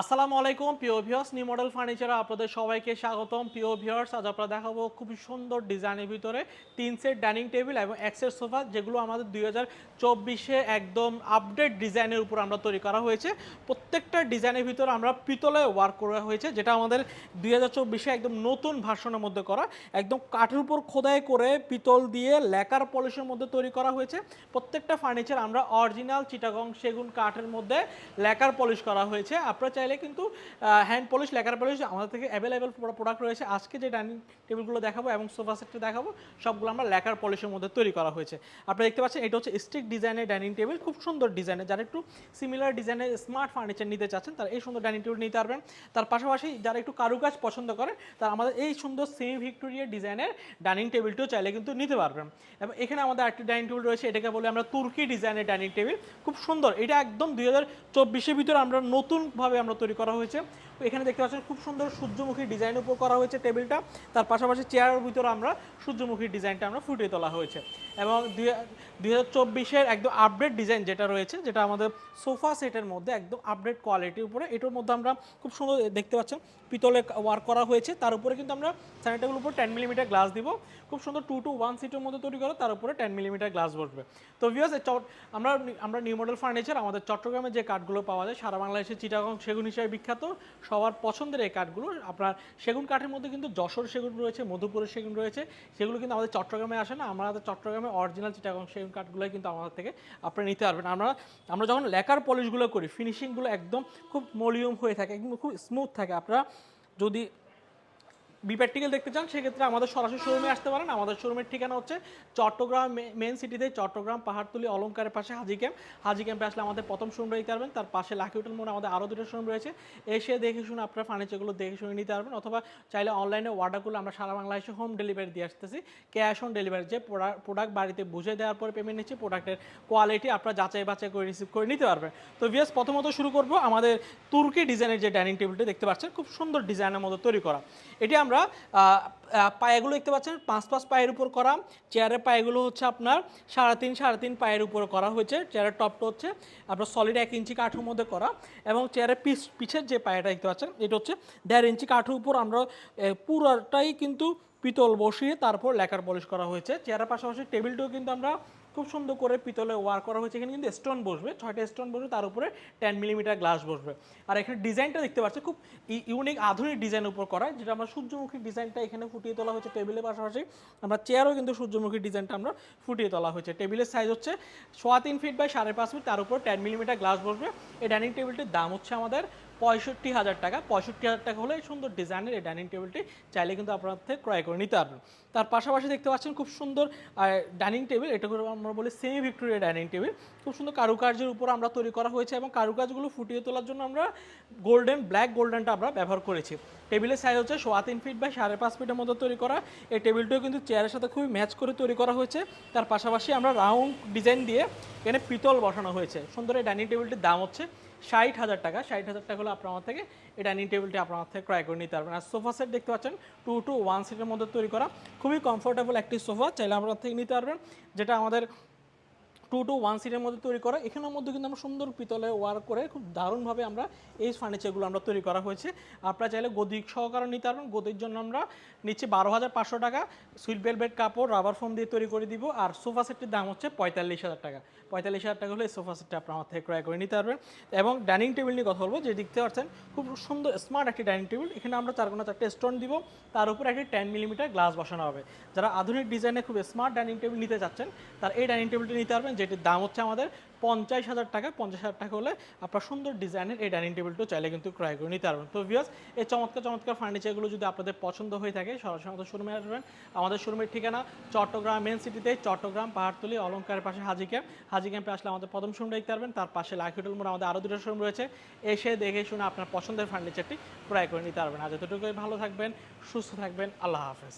আসসালামু আলাইকুম, প্রিয় ভিউয়ার্স নিউ মডেল ফার্নিচারে আপনাদের সবাইকে স্বাগতম। প্রিয় ভিউয়ার্স আজ আপনারা দেখাবো খুবই সুন্দর ডিজাইনের ভিতরে তিন সেট ডাইনিং টেবিল এবং এক সেট সোফা যেগুলো আমাদের দুই হাজার চব্বিশে একদম আপডেট ডিজাইনের উপর আমরা তৈরি করা হয়েছে। প্রত্যেকটা ডিজাইনের ভিতরে আমরা পিতলে ওয়ার্ক করা হয়েছে, যেটা আমাদের দুই হাজার চব্বিশে একদম নতুন ভার্সনের মধ্যে করা। একদম কাঠের উপর খোদাই করে পিতল দিয়ে লেকার পলিশের মধ্যে তৈরি করা হয়েছে। প্রত্যেকটা ফার্নিচার আমরা অরিজিনাল চিটাগং সেগুন কাঠের মধ্যে লেকার পলিশ করা হয়েছে। আপনারা চাইলে কিন্তু হ্যান্ড পলিশ লেকার পলিশ আমাদের থেকে অ্যাভেলেবেল প্রোডাক্ট রয়েছে। আজকে যে ডাইনিং টেবিলগুলো দেখাবো এবং সোফা সেটটা দেখাবো, সবগুলো আমরা লেকার পলিশের মধ্যে তৈরি করা হয়েছে। আপনারা দেখতে পাচ্ছেন, এটা হচ্ছে স্টিক ডিজাইনের ডাইনিং টেবিল খুব সুন্দর ডিজাইনের যারা একটু সিমিলার ডিজাইনের স্মার্ট ফার্নিচার নিতে চাচ্ছেন, তারা এই সুন্দর ডাইনিং টেবিল নিতে পারবেন। তার পাশাপাশি যারা একটু কারুকাজ পছন্দ করে তারা আমাদের এই সুন্দর সেমি ভিক্টোরিয়া ডিজাইনের ডাইনিং টেবিলটিও চাইলে কিন্তু নিতে পারবেন। এবং এখানে আমাদের আরেকটি ডাইনিং টেবিল রয়েছে, এটাকে বলে আমরা তুর্কি ডিজাইনের ডাইনিং টেবিল খুব সুন্দর, এটা একদম দুই হাজার চব্বিশের ভিতরে আমরা নতুনভাবে আমরা তৈরি করা হয়েছে। এখানে দেখতে পাচ্ছেন খুব সুন্দর সূর্যমুখী ডিজাইন উপর করা হয়েছে টেবিলটা। তার পাশাপাশি চেয়ারের ভিতরে আমরা সূর্যমুখী ডিজাইনটা আমরা ফুটিয়ে তোলা হয়েছে। এবং দুই হাজার একদম আপডেট ডিজাইন যেটা রয়েছে, যেটা আমাদের সোফা সেটের মধ্যে একদম আপডেট কোয়ালিটির উপরে, এটার মধ্যে আমরা খুব সুন্দর দেখতে পাচ্ছেন পিতলে ওয়ার্ক করা হয়েছে। তার উপরে কিন্তু আমরা স্যানিটারিগুলোর উপর টেন মিলিমিটার গ্লাস দিব। খুব সুন্দর টু টু ওয়ান সিটের মধ্যে তৈরি করা, তার উপরে টেন মিলিমিটার গ্লাস বসবে। তো ভিউয়ার্স আমরা আমরা নিউ মডেল ফার্নিচার আমাদের চট্টগ্রামে যে কাঠগুলো পাওয়া যায়, সারা বাংলাদেশে চিটাগং সেগুন হিসেবে বিখ্যাত। সবার পছন্দের এই কাঠগুলো। আপনার সেগুন কাঠের মধ্যে কিন্তু যশোর সেগুন রয়েছে, মধুপুরের সেগুন রয়েছে। সেগুলো কিন্তু আমাদের চট্টগ্রামে আসে না। আমাদের চট্টগ্রামে অরিজিনাল চিটাগং সেগুন কাঠগুলোই কিন্তু আমাদের থেকে আপনারা নিতে পারবেন। আমরা আমরা যখন লেকার পলিশগুলো করি ফিনিশিংগুলো একদম খুব মলিয়ম হয়ে থাকে খুব স্মুথ থাকে। আপনারা যদি বি দেখতে চান, সেক্ষেত্রে আমাদের সরাসরি শোরুমে আসতে পারেন। আমাদের শোরুমের ঠিকানা হচ্ছে চট্টগ্রাম মেন সিটিতে চট্টগ্রাম পাহাড়তলি অলঙ্কারের পাশে হাজি ক্যাম্প হাজি ক্যাম্পে আসলে আমাদের প্রথম শোরুম দেখতে পারবেন তার পাশে লাকি হোটেল মোড়ে আমাদের আরও দুটো শোরুম রয়েছে। এসে দেখে শুনে আপনার ফার্নিচারগুলো দেখে শুনে নিতে পারবেন, অথবা চাইলে অনলাইনে অর্ডার করলে আমরা সারা বাংলাদেশে হোম ডেলিভারি দিয়ে আসতেছি। ক্যাশ অন ডেলিভারি যে প্রোডাক্ট বাড়িতে বুঝে দেওয়ার পরে পেমেন্ট নিচ্ছি প্রোডাক্টের কোয়ালিটি আপনারা যাচাই বাছাই করে রিসিভ করে নিতে পারবেন। তো ভিএস প্রথমত শুরু করব আমাদের তুর্কি ডিজাইনের যে ডাইনিং টেবিলটি দেখতে পাচ্ছেন, খুব সুন্দর ডিজাইনের মতো তৈরি করা। এটি আমরা আহ, পায়েগুলো দেখতে পাচ্ছেন পাঁচ পাঁচ পায়ের উপর করা। চেয়ারের পায়েগুলো হচ্ছে আপনার সাড়ে তিন সাড়ে তিন পায়ের উপর করা হয়েছে। চেয়ারের টপটা হচ্ছে আপনার সলিড এক ইঞ্চি কাঠের মধ্যে করা এবং চেয়ারের পিছ পিছের যে পায়েটা দেখতে পাচ্ছেন এটা হচ্ছে দেড় ইঞ্চি কাঠের উপর আমরা পুরোটাই কিন্তু পিতল বসিয়ে তারপর লেখার পলিশ করা হয়েছে। চেয়ারের পাশাপাশি টেবিলটাও কিন্তু আমরা খুব সুন্দর করে পিতলে ওয়ার করা হয়েছে। এখানে কিন্তু স্টোন বসবে, ছয়টা স্টোন বসবে, তার উপরে টেন মিলিমিটার গ্লাস বসবে। আর এখানে ডিজাইনটা দেখতে পাচ্ছি খুব ইউনিক আধুনিক ডিজাইন উপর করা, যেটা আমরা সূর্যমুখী ডিজাইনটা এখানে ফুটিয়ে তোলা হয়েছে টেবিলের পাশাপাশি। আমরা চেয়ারও কিন্তু সূর্যমুখী ডিজাইনটা আমরা ফুটিয়ে তোলা হয়েছে। টেবিলের সাইজ হচ্ছে সোয়া তিন ফিট বাই সাড়ে পাঁচ ফিট তার উপর টেন মিলিমিটার গ্লাস বসবে। এই ডাইনিং টেবিলটির দাম হচ্ছে আমাদের পঁয়ষট্টি হাজার টাকা। পঁয়ষট্টি হাজার টাকা হলে সুন্দর ডিজাইনের এই ডাইনিং টেবিলটি চাইলে কিন্তু আপনার থেকে ক্রয় করে নিতে পারবেন। তার পাশাপাশি দেখতে পাচ্ছেন খুব সুন্দর ডাইনিং টেবিল এটাকে আমরা বলি সেমি ভিক্টোরিয়া ডাইনিং টেবিল। খুব সুন্দর কারুকার্যের উপর আমরা তৈরি করা হয়েছে এবং কারুকাজগুলো ফুটিয়ে তোলার জন্য আমরা গোল্ডেন, ব্ল্যাক গোল্ডেনটা আমরা ব্যবহার করেছি। টেবিলের সাইজ হচ্ছে সোয়া তিন ফিট বা সাড়ে পাঁচ ফিটের মধ্যে তৈরি করা। এই টেবিলটিও কিন্তু চেয়ারের সাথে খুবই ম্যাচ করে তৈরি করা হয়েছে। তার পাশাপাশি আমরা রাউন্ড ডিজাইন দিয়ে এখানে পিতল বসানো হয়েছে। সুন্দর এই ডাইনিং টেবিলটির দাম হচ্ছে ষাট হাজার টাকা, ষাট হাজার টাকা হলে আপনার আমার থেকে এই ডাইনিং টেবিলটি আপনার থেকে ক্রয় করে নিতে পারবেন। আর সোফা সেট দেখতে পাচ্ছেন টু টু ওয়ান সিটের মধ্যে তৈরি করা। খুবই কমফোর্টেবল একটি সোফা চাইলে আপনার থেকে নিতে পারবেন, যেটা আমাদের টু টু ওয়ান সিটের মধ্যে তৈরি করা। এখানের মধ্যে কিন্তু আমরা সুন্দর পিতলে ওয়ার করে খুব দারুণভাবে আমরা এই ফার্নিচারগুলো আমরা তৈরি করা হয়েছে। আপনারা চাইলে গদি সহকারে নিতে পারবেন। গদির জন্য আমরা নিচ্ছি বারো হাজার পাঁচশো টাকা। সুইট বেলভেট কাপড়, রাবার ফোম দিয়ে তৈরি করে দিব। আর সোফা সেটটির দাম হচ্ছে পঁয়তাল্লিশ হাজার টাকা। পঁয়তাল্লিশ হাজার টাকা হলে এই সোফা সেটটা আপনার আমার থেকে ক্রয় করে নিতে পারবেন। এবং ডাইনিং টেবিল নিয়ে কথা বলব। যে দেখতে পাচ্ছেন খুব সুন্দর স্মার্ট একটি ডাইনিং টেবিল। এখানে আমরা চার কোনা চারটে স্টোন দিব। তার উপরে একটি টেন মিলিমিটার গ্লাস বসানো হবে। যারা আধুনিক ডিজাইনে খুব স্মার্ট ডাইনিং টেবিল নিতে চাচ্ছেন, তার এই ডাইনিং টেবিলটি নিতে পারবেন। যেটির দাম হচ্ছে আমাদের পঞ্চাশ হাজার টাকা, পঞ্চাশ হাজার টাকা হলে আপনার সুন্দর ডিজাইনের এই ডাইনিং টেবিলটা চাইলে কিন্তু ক্রয় করে নিতে পারবেন। তো ভিউয়ার্স এই চমৎকার চমৎকার ফার্নিচারগুলো যদি আপনাদের পছন্দ হয়ে থাকে, সরাসরি আমাদের শোরুমে আসবেন। আমাদের শোরুমের ঠিকানা চট্টগ্রাম মেন সিটিতে চট্টগ্রাম, পাহাড়তলি অলঙ্কারের পাশে হাজি ক্যাম্প হাজি ক্যাম্পে আসলে আমাদের প্রথম শোরুম দেখতে পারবেন। তার পাশে লাকি হোটেল মোড়, আমাদের আরও দুটো শোরুম রয়েছে। এসে দেখে শুনে আপনার পছন্দের ফার্নিচারটি ক্রয় করে নিতে পারবেন। আর যতটুকুই ভালো থাকবেন, সুস্থ থাকবেন, আল্লাহ হাফেজ।